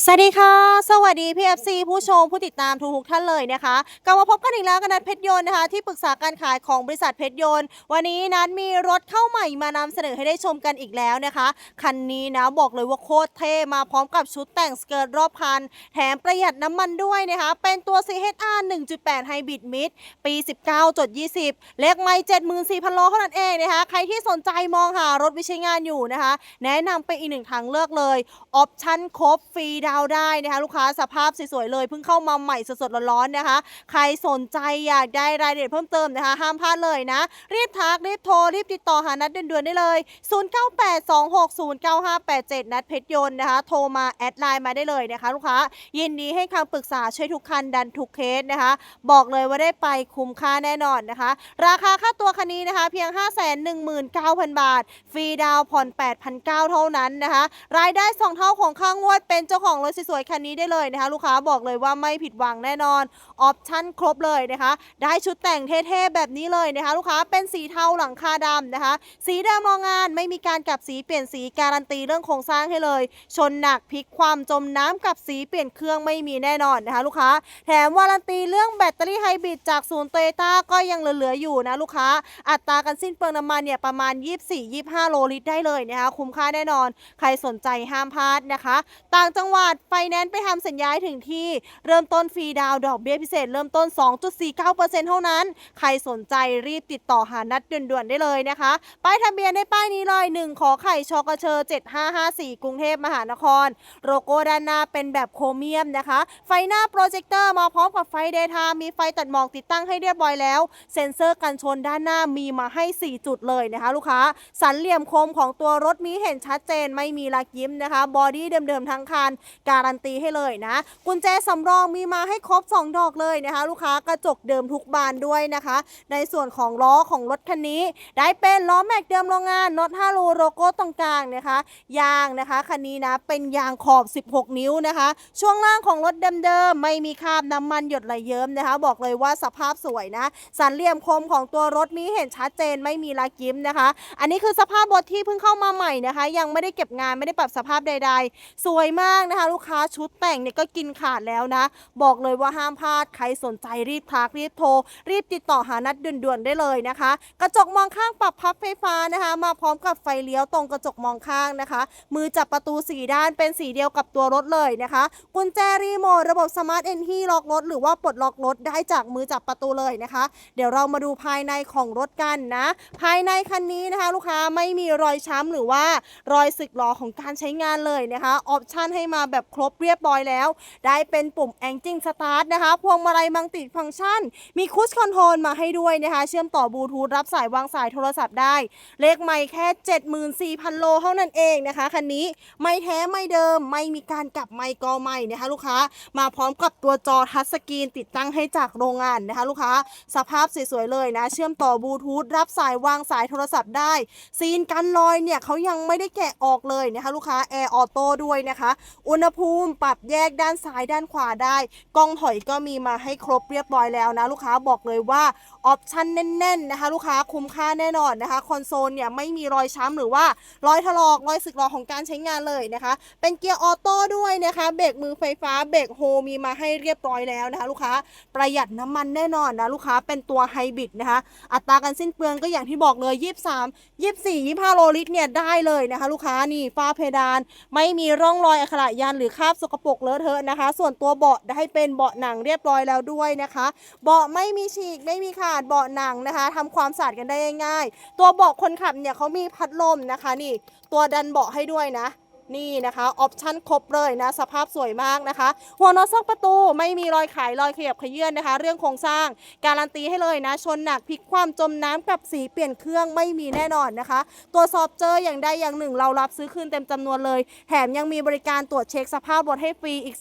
สวัสดีค่ะ สวัสดี PFC ผู้ชมผู้ติดตามทุกท่านเลยนะคะกลับมาพบกันอีกแล้วกับนัดเพชรยนต์นะคะ ที่ปรึกษาการขายของบริษัทเพชรยนต์ วันนี้นัดมีรถเข้าใหม่มานำเสนอให้ได้ชมกันอีกแล้วนะคะ คันนี้นะบอกเลยว่าโคตรเท่มาพร้อมกับชุดแต่งสเกิร์ตรอบคัน แถมประหยัดน้ำมันด้วยนะคะ เป็นตัว CHR 1.8 Hybrid Mid ปี 19.20 เลขไม่74,000โลเท่านั้นเองนะคะ ใครที่สนใจมองหารถวิใช้งานอยู่นะคะ แนะนำเป็นอีกหนึ่งทางเลือกเลยออปชั่นครบฟรีดาวได้นะคะลูกค้าสภาพสวยๆเลยเพิ่งเข้ามาใหม่สดๆร้อนๆนะคะ ใครสนใจอยากได้รายละเอียดเพิ่มเติมนะคะ ห้ามพลาดเลยนะ รีบทักรีบโทรรีบติดต่อหานัดด่วนๆได้เลย 0982609587 นัดเพชรยนต์นะคะ โทรมาแอดไลน์มาได้เลยนะคะ ลูกค้ายินดีให้คำปรึกษาช่วยทุกคันดันทุกเคสนะคะ บอกเลยว่าได้ไปคุ้มค่าแน่นอนนะคะ ราคาค่าตัวคันนี้นะคะเพียง 519,000 บาท ฟรีดาวผ่อน 8,900 เท่านั้นนะคะ รายได้ 2 เท่าของค่างวดเป็นเจ้าของของรถสวยๆคันนี้ได้เลยนะคะ ลูกค้าบอกเลยว่าไม่ผิดหวังแน่นอนออปชั่นครบเลยนะคะ ได้ชุดแต่งเท่ๆแบบนี้เลยนะคะ ลูกค้าเป็นสีเทาหลังคาดำนะคะ สีเดิมโรงงานไม่มีการกลับสีเปลี่ยนสีการันตีเรื่องโครงสร้างให้เลย ชนหนักพลิกความจมน้ำกับสีเปลี่ยนเครื่องไม่มีแน่นอนนะคะ ลูกค้า แถมวารันตีเรื่องแบตเตอรี่ไฮบริดจากศูนย์โตโยต้าก็ยังเหลือๆอยู่นะลูกค้า อัตราการสิ้นเปลืองน้ำมันเนี่ยประมาณ 24-25 โลลิตรได้เลยนะคะ คุ้มค่าแน่นอน ใครสนใจห้ามพลาดนะคะ ต่างจังหวัดไฟแนนซ์ไปทำสัญญาถึงที่เริ่มต้นฟรีดาวดอกเบี้ยพิเศษเริ่มต้น 2.49%เท่านั้น ใครสนใจรีบติดต่อหานัดด่วนๆได้เลยนะคะ ป้ายทะเบียนในป้ายนี้เลย 1 ขอไข่ชกเชอ7554 กรุงเทพมหานคร โลโก้ด้านหน้าเป็นแบบโครเมียมนะคะ ไฟหน้าโปรเจคเตอร์มาพร้อมกับไฟเดทม์มีไฟตัดหมอกติดตั้งให้เรียบร้อยแล้ว เซ็นเซอร์กันชนด้านหน้ามีมาให้ 4 จุดเลยนะคะ ลูกค้า สันเหลี่ยมคมของตัวรถมีเห็นชัดเจนไม่มีลักยิ้มนะคะ บอดี้เดิมๆทั้งคันการันตีให้เลยนะ กุญแจสำรองมีมาให้ครบ 2 ดอกเลยนะคะ ลูกค้ากระจกเดิมทุกบานด้วยนะคะ ในส่วนของล้อของรถคันนี้ ได้เป็นล้อแม็กเดิมโรงงานน็อต5รูโลโก้ตรงกลางนะคะ ยางนะคะคันนี้นะเป็นยางขอบ 16 นิ้วนะคะ ช่วงล่างของรถเดิมๆไม่มีคราบน้ำมันหยดไหลเยิ้มนะคะ บอกเลยว่าสภาพสวยนะ สันเหลี่ยมคมของตัวรถมีเห็นชัดเจนไม่มีลากิ้มนะคะ อันนี้คือสภาพรถที่เพิ่งเข้ามาใหม่นะคะ ยังไม่ได้เก็บงานไม่ได้ปรับสภาพใด ๆ สวยมากนะคะลูกค้าชุดแต่งเนี่ยก็กินขาดแล้วนะ บอกเลยว่าห้ามพลาดใครสนใจรีบทักรีบโทร รีบติดต่อหานัดด่วนๆได้เลยนะคะ กระจกมองข้างปรับพับไฟฟ้านะคะ มาพร้อมกับไฟเลี้ยวตรงกระจกมองข้างนะคะ มือจับประตูสีด้านเป็นสีเดียวกับตัวรถเลยนะคะ กุญแจรีโมทระบบสมาร์ทเอนทีล็อกรถหรือว่าปลดล็อกรถได้จากมือจับประตูเลยนะคะ เดี๋ยวเรามาดูภายในของรถกันนะ ภายในคันนี้นะคะ ลูกค้าไม่มีรอยช้ำหรือว่ารอยสึกหรอของการใช้งานเลยนะคะ ออปชันให้มาแบบครบเรียบร้อยแล้ว ได้เป็นปุ่ม Engine Start นะคะ พวงมาลัยมังติฟังก์ชัน มีคุชคอนโทรลมาให้ด้วยนะคะ เชื่อมต่อบลูทูธรับสายวางสายโทรศัพท์ได้ เลขไม่แค่ 74,000 โลเท่านั้นเองนะคะ คันนี้ไม่แท้ไม่เดิมไม่มีการกลับไม่กอไม่นะคะลูกค้ามาพร้อมกับตัวจอทัชสกรีนติดตั้งให้จากโรงงานนะคะ ลูกค้าสภาพสวยๆเลยนะ เชื่อมต่อบลูทูธรับสายวางสายโทรศัพท์ได้ ซีนกันรอยเนี่ยเขายังไม่ได้แกะออกเลยนะคะ ลูกค้าแอร์ออโต้ด้วยนะคะอุอุณหภูมิปรับแยกด้านซ้ายด้านขวาได้ กล้องถอยก็มีมาให้ครบเรียบร้อยแล้วนะลูกค้าบอกเลยว่าออปชั่นแน่นๆนะคะ ลูกค้าคุ้มค่าแน่นอนนะคะคอนโซลเนี่ยไม่มีรอยช้ำหรือว่ารอยถลอกรอยสึกหรอของการใช้งานเลยนะคะ เป็นเกียร์ออโต้ด้วยนะคะเบรกมือไฟฟ้าเบรกโฮมีมาให้เรียบร้อยแล้วนะคะ ลูกค้าประหยัดน้ำมันแน่นอนนะลูกค้าเป็นตัวไฮบริดนะคะ อัตราการสิ้นเปลืองก็อย่างที่บอกเลย 23 24 25โลลิตรเนี่ยได้เลยนะคะ ลูกค้านี่ฝ้าเพดาน ไม่มีร่องรอยอักขระยันหรือคราบสกปรกเลอะเทอะนะคะ ส่วนตัวเบาะได้เป็นเบาะหนังเรียบร้อยแล้วด้วยนะคะ เบาะไม่มีฉีกไม่มีขาดเบาะหนังนะคะทำความสะอาดกันได้ง่ายๆตัวเบาะคนขับเนี่ยเขามีพัดลมนะคะนี่ ตัวดันเบาะให้ด้วยนะ นี่นะคะออปชั่นครบเลยนะสภาพสวยมากนะคะ หัวน็อตซอกประตูไม่มีรอยขายรอยขยับขยื่นนะคะ เรื่องโครงสร้างการันตีให้เลยนะ ชนหนักพลิกความจมน้ำกับสีเปลี่ยนเครื่องไม่มีแน่นอนนะคะ ตรวจสอบเจออย่างใดอย่างหนึ่ง เรารับซื้อคืนเต็มจำนวนเลย แถมยังมีบริการตรวจเช็คสภาพรถให้ฟรีอีก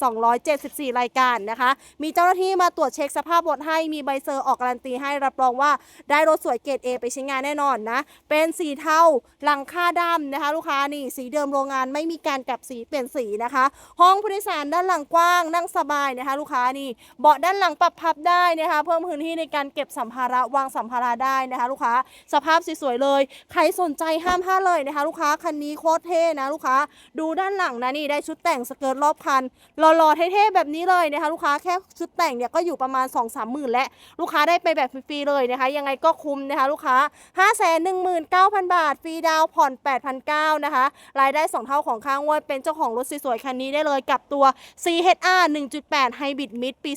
274 รายการนะคะ มีเจ้าหน้าที่มาตรวจเช็คสภาพรถให้มีใบเซอร์ออกการันตีให้รับรองว่าได้รถสวยเกรด A ไปใช้งานแน่นอนนะเป็นสีเทาหลังค่าดำนะคะ ลูกค้านี่สีเดิมโรงงานไม่มีการกลับสีเปลี่ยนสีนะคะ ห้องผู้โดยสารด้านหลังกว้างนั่งสบายนะคะ ลูกค้านี่เบาะด้านหลังปรับพับได้นะคะ เพิ่มพื้นที่ในการเก็บสัมภาระวางสัมภาระได้นะคะ ลูกค้าสภาพสวยๆเลย ใครสนใจห้ามพลาดเลยนะคะ ลูกค้าคันนี้โคตรเท่นะลูกค้าดูด้านหลังนะนี่ได้ชุดแต่งสเกิร์ตรอบคันหล่อๆเท่ๆแบบนี้เลยนะคะ ลูกค้าแค่ชุดแต่งเนี่ยก็อยู่ประมาณ2 3หมื่นและลูกค้าได้ไปแบบฟรีๆเลยนะคะ ยังไงก็คุ้มนะคะ ลูกค้า 5 1 9 0 0 0 บาท ฟรีดาวผ่อน 8,900นะคะรายได้ 2 เท่าของข้างงวดเป็นเจ้าของรถสวยๆคันนี้ได้เลยกับตัว CHR 1.8 Hybrid Mid ปี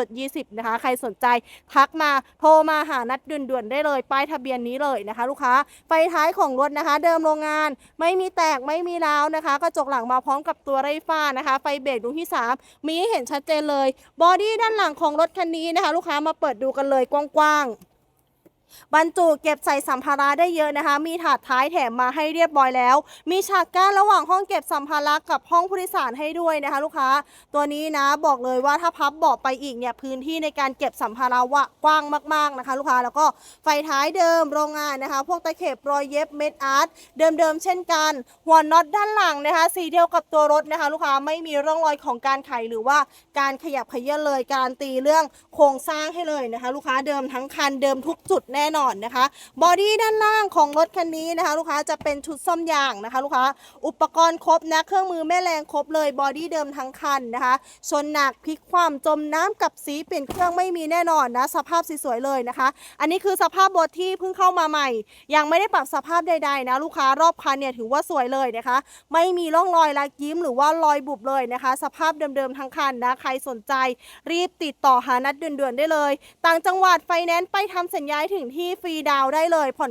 19.20 นะคะ ใครสนใจทักมาโทรมาหานัดด่วนๆได้เลยป้ายทะเบียนนี้เลยนะคะ ลูกค้าไฟท้ายของรถนะคะ เดิมโรงงานไม่มีแตกไม่มีร้าวนะคะกระจกหลังมาพร้อมกับตัวไรฟ้านะคะ ไฟเบรกดวงที่ 3 มีให้เห็นชัดเจนเลย บอดี้ด้านหลังของรถคันนี้นะคะ ลูกค้ามาเปิดดูกันเลยกว้างๆ บรรจุเก็บใส่สัมภาระได้เยอะนะคะ มีถาดท้ายแถมมาให้เรียบร้อยแล้ว มีฉากกั้นระหว่างห้องเก็บสัมภาระกับห้องผู้โดยสารให้ด้วยนะคะ ลูกค้า ตัวนี้นะบอกเลยว่าถ้าพับเบาะไปอีกเนี่ยพื้นที่ในการเก็บสัมภาระวะกว้างมากๆนะคะ ลูกค้าแล้วก็ไฟท้ายเดิมโรงงานนะคะ พวกตะเข็บรอยเย็บเม็ดอาร์ตเดิมๆเช่นกันหัวน็อตด้านหลังนะคะ สีเดียวกับตัวรถนะคะ ลูกค้าไม่มีร่องรอยของการไขหรือว่าการขยับเขยื้อนเลยการตีเรื่องโครงสร้างให้เลยนะคะ ลูกค้าเดิมทั้งคันเดิมทุกจุดแน่นอนนะคะ บอดี้ด้านล่างของรถคันนี้นะคะ ลูกค้าจะเป็นชุดซ่อมยางนะคะ ลูกค้า อุปกรณ์ครบนะเครื่องมือแม่แรงครบเลยบอดี้เดิมทั้งคันนะคะชนหนักพลิกความจมน้ำกับสีเปลี่ยนเครื่องไม่มีแน่นอนนะสภาพสวยๆเลยนะคะ อันนี้คือสภาพรถที่เพิ่งเข้ามาใหม่ ยังไม่ได้ปรับสภาพใดๆนะลูกค้ารอบคันเนี่ยถือว่าสวยเลยนะคะ ไม่มีร่องรอยลักยิ้มหรือว่ารอยบุบเลยนะคะ สภาพเดิมๆทั้งคันนะใครสนใจรีบติดต่อหานัดเด่วนๆได้เลย ต่างจังหวัดไฟแนนซ์ไปทำสัญญาถึงที่ฟรีดาวได้เลย ผ่อน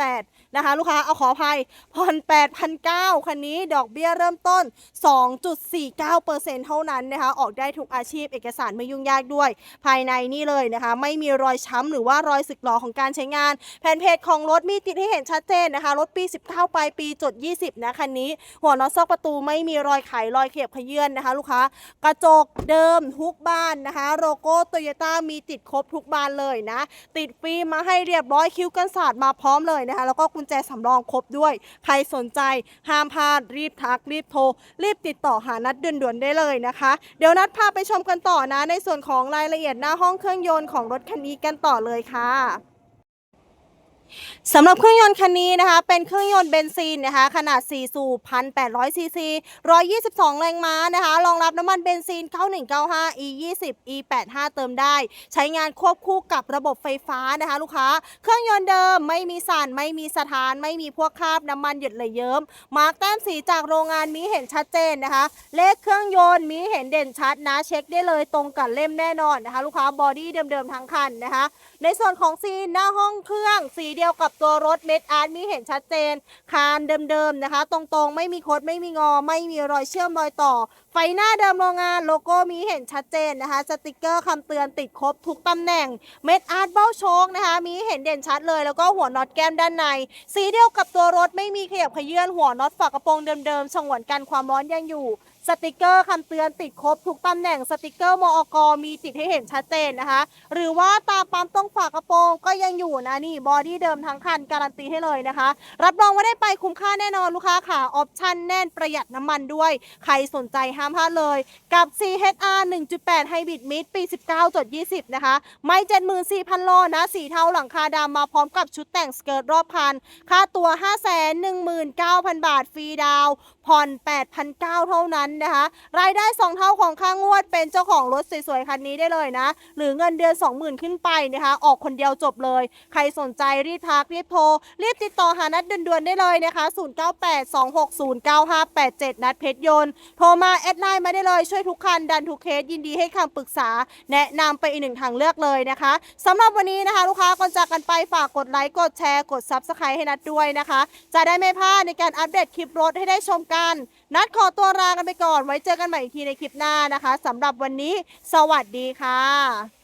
9,800นะคะ ลูกค้าเอาขออภัยผ่อน 8,900 คันนี้ดอกเบี้ยเริ่มต้น 2.49%เท่านั้นนะคะ ออกได้ทุกอาชีพเอกสารไม่ยุ่งยากด้วย ภายในนี่เลยนะคะ ไม่มีรอยช้ำหรือว่ารอยสึกหรอของการใช้งาน แผ่นเพจของรถมีติดให้เห็นชัดเจนนะคะ รถปี 19 ปลายปีจด 20 นะคันนี้ หัวน็อตซอกประตูไม่มีรอยไขรอยเขียบขยื่นนะคะ ลูกค้ากระจกเดิมทุกบานนะคะ โลโก้โตโยต้ามีติดครบทุกบานเลยนะ ติดฟิล์มมาให้เรียบร้อยคิ้วกันศาสตร์มาพร้อมเลยนะคะ แล้วก็กุญแจสำรองครบด้วย ใครสนใจห้ามพลาดรีบทักรีบโทร รีบติดต่อหานัดด่วนๆได้เลยนะคะ เดี๋ยวนัดพาไปชมกันต่อนะ ในส่วนของรายละเอียดหน้าห้องเครื่องยนต์ของรถคันนี้กันต่อเลยค่ะ สำหรับเครื่องยนต์คันนี้นะคะ เป็นเครื่องยนต์เบนซินนะคะ ขนาด 4 สูบ 1,800 ซีซี 122 แรงม้านะคะ รองรับน้ำมันเบนซิน 9195 E 20 E 85 เติมได้ ใช้งานควบคู่กับระบบไฟฟ้านะคะ ลูกค้า เครื่องยนต์เดิมไม่มีสั่นไม่มีสถาน ไม่มีพวกคราบน้ำมันหยดไหลเยิ้ม มาร์กแต้มสีจากโรงงานมีเห็นชัดเจนนะคะ เลขเครื่องยนต์มีเห็นเด่นชัดนะ เช็คได้เลยตรงกับเล่มแน่นอนนะคะ ลูกค้าบอดี้เดิมๆทั้งคันนะคะ ในส่วนของซีนหน้าห้องเครื่อง สีเดียวกับตัวรถเม็ดอาร์ตมีเห็นชัดเจน คานเดิมๆนะคะ ตรงๆ ไม่มีคดไม่มีงอ ไม่มีรอยเชื่อมรอยต่อ ไฟหน้าเดิมโรงงานโลโก้มีเห็นชัดเจนนะคะ สติกเกอร์คำเตือนติดครบทุกตำแหน่งเม็ดอาร์ตเบ้าโชคนะคะมีเห็นเด่นชัดเลย แล้วก็หัวน็อตแก้มด้านใน สีเดียวกับตัวรถไม่มีขยับขยื่นหัวน็อตฝากระโปรงเดิมๆฉงวนกันความร้อนยังอยู่ สติกเกอร์คำเตือนติดครบทุกตำแหน่งสติกเกอร์มอกมีติดให้เห็นชัดเจนนะคะ หรือว่าตาปั๊มตรงฝากระโปรงก็ยังอยู่นะนี่บอดี้เดิมทั้งคันการันตีให้เลยนะคะ รับรองว่าได้ไปคุ้มค่าแน่นอนลูกค้าค่ะออปชั่นแน่นประหยัดน้ำมันด้วย ใครสนใจห้ามพลาดเลย กับ CHR 1.8 Hybrid Mid ปี 19.20 นะคะ ไม่ 74,000 โลนะสีเทาหลังคาดำมาพร้อมกับชุดแต่งสเกิร์ตรอบคัน ค่าตัว 519,000 บาทฟรีดาว ผ่อน 8,900 เท่านั้นนะคะ รายได้ 2 เท่าของค่างวดเป็นเจ้าของรถสวยๆ คันนี้ได้เลยนะ หรือเงินเดือน 20,000 ขึ้นไปนะคะ ออกคนเดียวจบเลย ใครสนใจรีบทักรีบโทร รีบติดต่อหานัดด่วนๆ ได้เลยนะคะ 0982609587 นัดเพชรยนต์ โทรมาแอดไลน์มาได้เลยช่วยทุกคันดันทุกเคสยินดีให้คำปรึกษา แนะนำไปอีกหนึ่งทางเลือกเลยนะคะสำหรับวันนี้นะคะ ลูกค้าก่อนจากกันไปฝากกดไลค์กดแชร์กด Subscribe ให้นัดด้วยนะคะ จะได้ไม่พลาดในการอัปเดตคลิปรถให้ได้ชมกันกัน นัดขอตัวลากันไปก่อน ไว้เจอกันใหม่อีกทีในคลิปหน้านะคะสำหรับวันนี้ สวัสดีค่ะ